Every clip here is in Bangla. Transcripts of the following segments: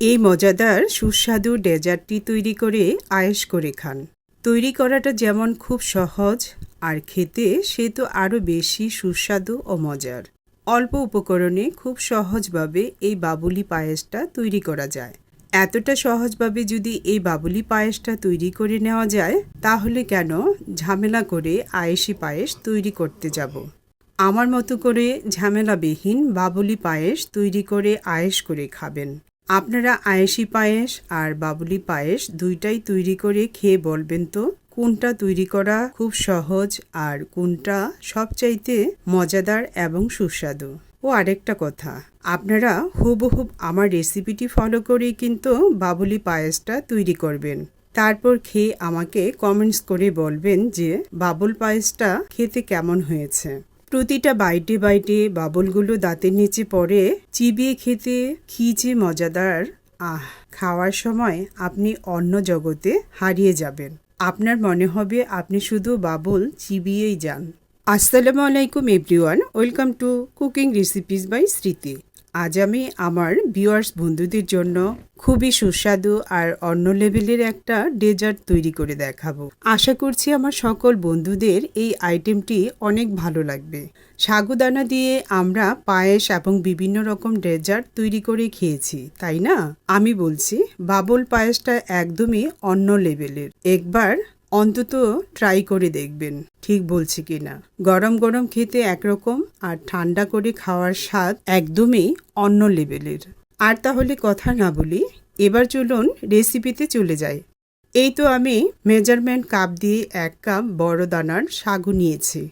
এই মজাদার, সুস্বাদু ডেজার্টটি তৈরি করে আয়েস করে খান। তৈরি করাটা যেমন খুব সহজ, আর খেতে সে তো আরও বেশি সুস্বাদু ও মজার। অল্প উপকরণে খুব সহজভাবে এই বাবুলি পায়েসটা তৈরি করা যায়। এতটা সহজভাবে যদি এই বাবুলি পায়েসটা তৈরি করে নেওয়া যায়, তাহলে কেন ঝামেলা করে আয়েসি পায়েস তৈরি করতে যাব? আমার মতো করে ঝামেলাবিহীন বাবুলি পায়েস তৈরি করে আয়েস করে খাবেন। আপনারা আয়েশি পায়েস আর বাবুলি পায়েস দুইটাই তৈরি করে খেয়ে বলবেন তো, কোনটা তৈরি করা খুব সহজ আর কোনটা সবচাইতে মজাদার এবং সুস্বাদু? ও আরেকটা কথা, আপনারা হুবহুব আমার রেসিপিটি ফলো করেই কিন্তু বাবুলি পায়েসটা তৈরি করবেন। তারপর খেয়ে আমাকে কমেন্টস করে বলবেন যে, বাবুল পায়েসটা খেতে কেমন হয়েছে। প্রতিটা বাইটে বাইটে বাবলগুলো দাঁতের নিচে পড়ে চিবিয়ে খেতে কি যে মজাদার। আহ, খাওয়ার সময় আপনি অন্য জগতে হারিয়ে যাবেন। আপনার মনে হবে আপনি শুধু বাবল চিবিয়েই যান। আসসালামু আলাইকুম, everyone. Welcome to cooking recipes by Smriti. আজ আমি আমার ভিউয়ার্স বন্ধুদের জন্য খুবই সুস্বাদু আর অন্য লেভেলের একটা ডেজার্ট তৈরি করে দেখাবো। আশা করছি আমার সকল বন্ধুদের এই আইটেমটি অনেক ভালো লাগবে। সাগুদানা দিয়ে আমরা পায়েস এবং বিভিন্ন রকম ডেজার্ট তৈরি করে খেয়েছি, তাই না? আমি বলছি, বাবল পায়েসটা একদমই অন্য লেভেলের একবার অন্তত ট্রাই করে দেখবেন, ঠিক বলছি কি না? গরম গরম খেতে একরকম আর ঠান্ডা করে খাওয়ার স্বাদ একদমই অন্য লেভেলের। আর তাহলে কথা না বলি, এবার চলুন রেসিপিতে চলে যাই। এই তো আমি মেজারমেন্ট কাপ দিয়ে এক কাপ বড় দানার সাগু নিয়েছি।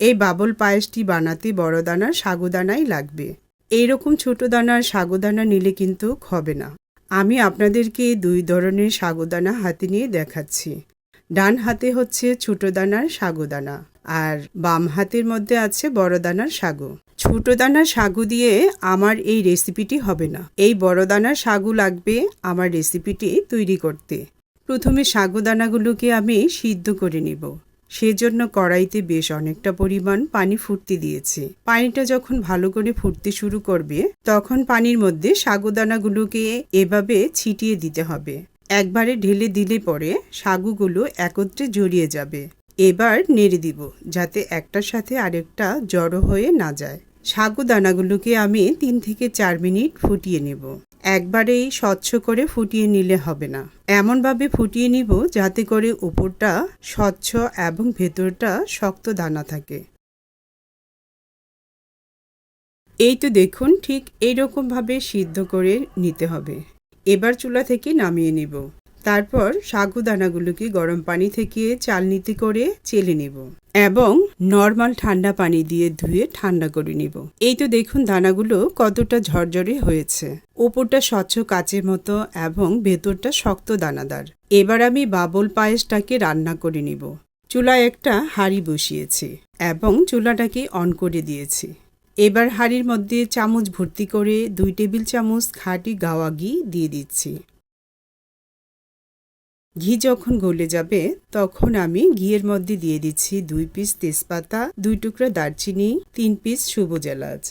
এই বাবল পায়েসটি বানাতে বড় দানার সাগুদানাই লাগবে। এইরকম ছোট দানার সাগুদানা নিলে কিন্তু হবে না। আমি আপনাদেরকে দুই ধরনের সাগুদানা হাতে নিয়ে দেখাচ্ছি। ডান হাতে হচ্ছে ছোট দানার সাগুদানা আর বাম হাতের মধ্যে আছে বড় দানার সাগু। ছোট দানার সাগু দিয়ে আমার এই রেসিপিটি হবে না। এই বড় দানার সাগু লাগবে আমার রেসিপিটি তৈরি করতে। প্রথমে সাগুদানাগুলোকে আমি সিদ্ধ করে নিব। সেজন্য কড়াইতে বেশ অনেকটা পরিমাণ পানি ফুটতে দিয়েছি। পানিটা যখন ভালো করে ফুটতে শুরু করবে, তখন পানির মধ্যে সাগুদানাগুলোকে এভাবে ছিটিয়ে দিতে হবে। একবারে ঢেলে দিলে পরে সাগুগুলো একত্রে জড়িয়ে যাবে। এবার নেড়ে দিব, যাতে একটার সাথে আরেকটা জড়ো হয়ে না যায়। সাগু দানাগুলোকে আমি তিন থেকে চার মিনিট ফুটিয়ে নেব। একবারেই স্বচ্ছ করে ফুটিয়ে নিলে হবে না। এমনভাবে ফুটিয়ে নিব যাতে করে উপরটা স্বচ্ছ এবং ভেতরটা শক্ত দানা থাকে। এই তো দেখুন, ঠিক এইরকমভাবে সিদ্ধ করে নিতে হবে। এবার চুলা থেকে নামিয়ে নেব। তারপর সাগু দানাগুলোকে গরম পানি থেকে চালনিতে করে চেলে নিব এবং নর্মাল ঠান্ডা পানি দিয়ে ধুয়ে ঠান্ডা করে নিব। এই তো দেখুন দানাগুলো কতটা ঝরঝরে হয়েছে। ওপরটা স্বচ্ছ কাচের মতো এবং ভেতরটা শক্ত দানাদার। এবার আমি বাবল পায়েসটাকে রান্না করে নিব। চুলায় একটা হাঁড়ি বসিয়েছি এবং চুলাটাকে অন করে দিয়েছি। এবার হাঁড়ির মধ্যে চামচ ভর্তি করে দুই টেবিল চামচ খাঁটি গাওয়া ঘি দিয়ে দিচ্ছি। ঘি যখন গলে যাবে, তখন আমি ঘিয়ের মধ্যে দিয়ে দিচ্ছি দুই পিস তেজপাতা, দুই টুকরা দারচিনি, তিন পিস শুভ এলাচ।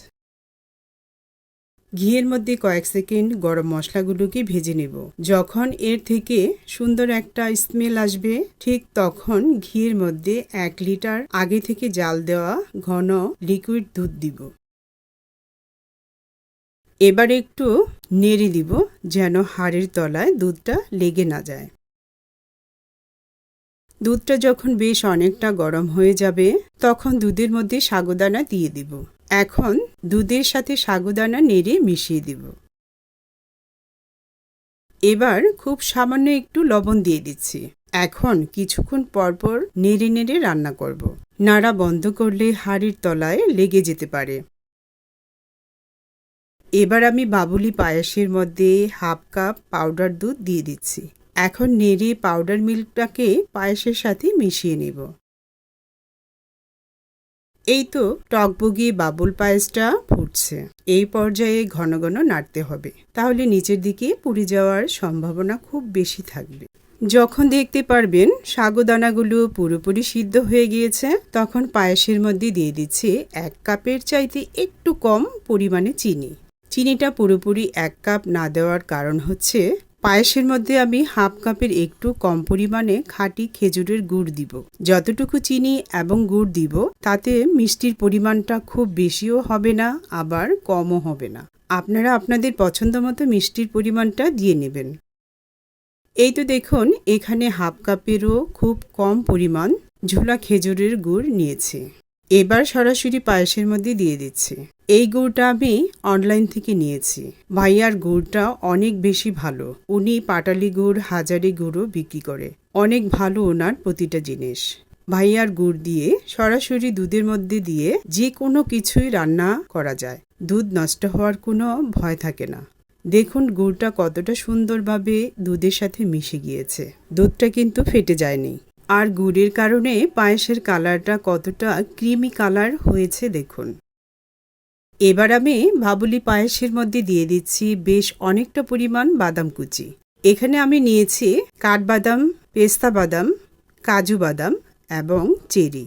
ঘিয়ের মধ্যে কয়েক সেকেন্ড গরম মশলাগুলোকে ভেজে নেব। যখন এর থেকে সুন্দর একটা স্মেল আসবে, ঠিক তখন ঘিয়ের মধ্যে এক লিটার আগে থেকে জাল দেওয়া ঘন লিকুইড দুধ দিব। এবার একটু নেড়ে দিব যেন হাড়ের তলায় দুধটা লেগে না যায়। দুধটা যখন বেশ অনেকটা গরম হয়ে যাবে, তখন দুধের মধ্যে সাগুদানা দিয়ে দিব। এখন দুধের সাথে সাগুদানা নেড়ে মিশিয়ে দিব। এবার খুব সামান্য একটু লবণ দিয়ে দিচ্ছি। এখন কিছুক্ষণ পরপর নেড়ে নেড়ে রান্না করব। নাড়া বন্ধ করলে হাড়ির তলায় লেগে যেতে পারে। এবার আমি বাবুলি পায়েসের মধ্যে হাফ কাপ পাউডার দুধ দিয়ে দিচ্ছি। এখন নেড়ে পাউডার মিল্কটাকে পায়েসের সাথে মিশিয়ে নেব। এই তো টকবগিয়ে বাবুল পায়েসটা ফুটছে। এই পর্যায়ে ঘন ঘন নাড়তে হবে। তাহলে নিচের দিকে পুড়ে যাওয়ার সম্ভাবনা খুব বেশি থাকবে। যখন দেখতে পারবেন সাগুদানাগুলো পুরোপুরি সিদ্ধ হয়ে গিয়েছে, তখন পায়েসের মধ্যে দিয়ে দিচ্ছি এক কাপের চাইতে একটু কম পরিমাণে চিনি। চিনিটা পুরোপুরি এক কাপ না দেওয়ার কারণ হচ্ছে পায়েসের মধ্যে আমি হাফ কাপের একটু কম পরিমাণে খাঁটি খেজুরের গুড় দিব। যতটুকু চিনি এবং গুড় দিব, তাতে মিষ্টির পরিমাণটা খুব বেশিও হবে না, আবার কমও হবে না। আপনারা আপনাদের পছন্দ মতো মিষ্টির পরিমাণটা দিয়ে নেবেন। এই তো দেখুন, এখানে হাফ কাপেরও খুব কম পরিমাণ ঝোলা খেজুরের গুড় নিয়েছি। এবার সরাসরি পায়েসের মধ্যে দিয়ে দিচ্ছি। এই গুড়টা আমি অনলাইন থেকে নিয়েছি। ভাইয়ার গুড়টা অনেক বেশি ভালো। উনি পাটালি গুড়, হাজারি গুড়ও বিক্রি করে। অনেক ভালো ওনার প্রতিটা জিনিস। ভাইয়ার গুড় দিয়ে সরাসরি দুধের মধ্যে দিয়ে যে কোনো কিছুই রান্না করা যায়। দুধ নষ্ট হওয়ার কোনো ভয় থাকে না। দেখুন গুড়টা কতটা সুন্দরভাবে দুধের সাথে মিশে গিয়েছে। দুধটা কিন্তু ফেটে যায়নি। আর গুড়ের কারণে পায়েসের কালারটা কতটা ক্রিমি কালার হয়েছে দেখুন। এবার আমি ভাবুলি পায়েসের মধ্যে দিয়ে দিচ্ছি বেশ অনেকটা পরিমাণ বাদাম কুচি। এখানে আমি নিয়েছি কাঠবাদাম, পেস্তা বাদাম, কাজু বাদাম এবং চেরি।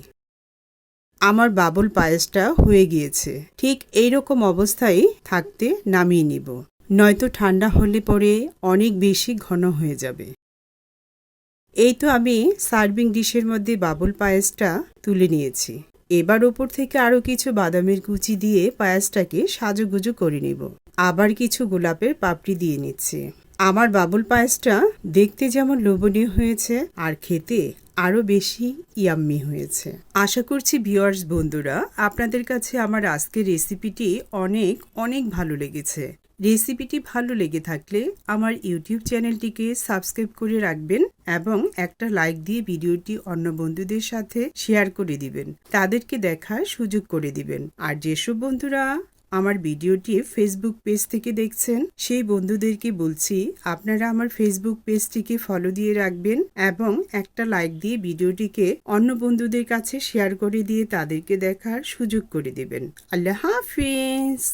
আমার বাবুল পায়েসটা হয়ে গিয়েছে। ঠিক এই রকম অবস্থায় থাকতে নামিয়ে নিব। নয়তো ঠান্ডা হলে পরে অনেক বেশি ঘন হয়ে যাবে। এই তো আমি সার্ভিং ডিশের মধ্যে বাবুল পায়েসটা তুলে নিয়েছি। এবার ওপর থেকে আরও কিছু বাদামের কুচি দিয়ে পায়েসটাকে সাজুগুজু করে নিব। আবার কিছু গোলাপের পাপড়ি দিয়ে নিচ্ছি। আমার বাবুল পায়েসটা দেখতে যেমন লোভনীয় হয়েছে আর খেতে আরও বেশি ইয়াম্মি হয়েছে। আশা করছি ভিউয়ার্স বন্ধুরা, আপনাদের কাছে আমার আজকের রেসিপিটি অনেক অনেক ভালো লেগেছে। রেসিপিটি ভালো লেগে থাকলে আমার ইউটিউব চ্যানেলটিকে সাবস্ক্রাইব করে রাখবেন এবং একটা লাইক দিয়ে ভিডিওটি অন্য বন্ধুদের সাথে শেয়ার করে দিবেন। তাদেরকে দেখার সুযোগ করে দিবেন। আর যেসব বন্ধুরা আমার ভিডিওটি ফেসবুক পেজ থেকে দেখছেন, সেই বন্ধুদেরকে বলছি, আপনারা আমার ফেসবুক পেজটিকে ফলো দিয়ে রাখবেন এবং একটা লাইক দিয়ে ভিডিওটিকে অন্য বন্ধুদের কাছে শেয়ার করে দিয়ে তাদেরকে দেখার সুযোগ করে দেবেন। আল্লাহ হাফিজ!